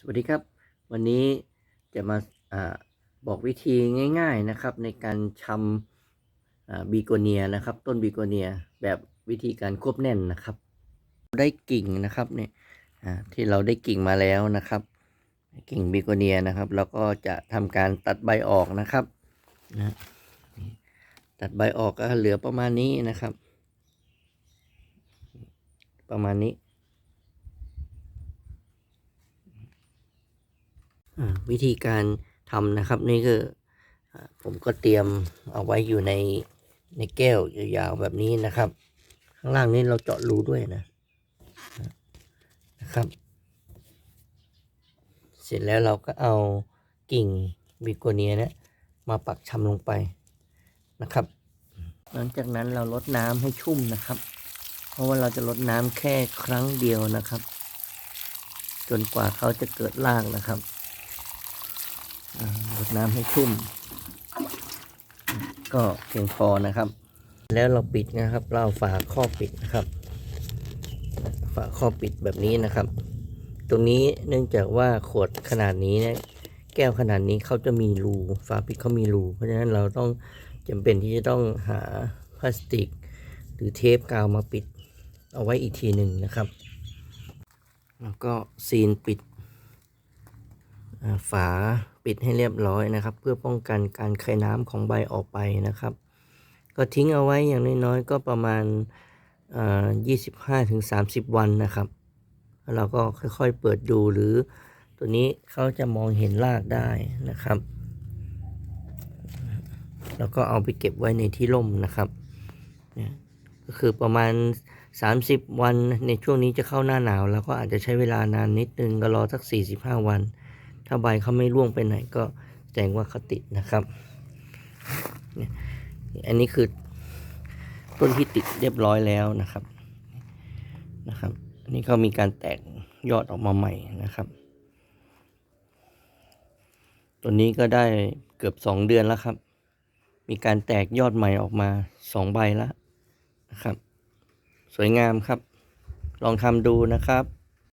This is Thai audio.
สวัสดีครับ วันนี้จะมาอบอกวิธีง่าย ๆนะครับ ในการชำบีโกเนียนะครับ ต้นบีโกเนียแบบวิธีการควบแน่นนะครับ ได้กิ่งนะครับเนี่ยที่เราได้กิ่งมาแล้วนะครับ กิ่งบีโกเนียนะครับเราก็จะทำการตัดใบออกนะครับนะตัดใบออกก็เหลือประมาณนี้นะครับ ประมาณนี้ อ่า วิธีการทำนะครับนี่คือผมก็เตรียมเอาไว้อยู่ในในแก้วยาวๆแบบนี้นะครับ ข้างล่างนี้เราเจาะรูด้วยนะนะครับ เสร็จแล้วเราก็เอากิ่งบิโกเนียเนะมาปักชำลงไปนะครับ หลังจากนั้นเราลดน้ำให้ชุ่มนะครับ เพราะว่าเราจะลดน้ำแค่ครั้งเดียวนะครับ จนกว่าเขาจะเกิดรากนะครับ รดน้ำให้ชุ่ม ก็เพียงพอนะครับ แล้วเราปิดนะครับ เราฝาครอบปิดนะครับ ฝาครอบปิดแบบนี้นะครับ ตรงนี้เนื่องจากว่าขวดขนาดนี้เนี่ยแก้วขนาดนี้เขาจะมีรูฝาปิดเขามีรูเพราะฉะนั้นเราต้องจำเป็นที่จะต้องหาพลาสติก หรือเทปกาวมาปิดเอาไว้อีกทีหนึ่งนะครับ แล้วก็ซีนปิดฝา ปิดให้เรียบร้อยนะครับ เพื่อป้องกันการคายน้ำของใบออกไปนะครับ ก็ทิ้งเอาไว้อย่างน้อยๆก็ประมาณยี่สิบห้าถึงสามสิบวันนะครับแล้วเราก็ค่อยๆเปิดดูหรือ ตัวนี้เขาจะมองเห็นรากได้นะครับ แล้วก็เอาไปเก็บไว้ในที่ร่มนะครับก็คือประมาณ 30 วันในช่วงนี้จะเข้าหน้าหนาว แล้วก็อาจจะใช้เวลานานนิดนึงก็รอสัก 45 วัน ถ้าใบเขาไม่ร่วงไปไหนก็แสดงว่าเขาติดนะครับเนี่ยอันนี้คือต้นที่ติดเรียบร้อยแล้วนะครับ นะครับ อันนี้เขามีการแตกยอดออกมาใหม่นะครับ ตัวนี้ก็ได้เกือบสองเดือนแล้วครับ มีการแตกยอดใหม่ออกมาสองใบแล้วนะครับ สวยงามครับ ลองทำดูนะครับ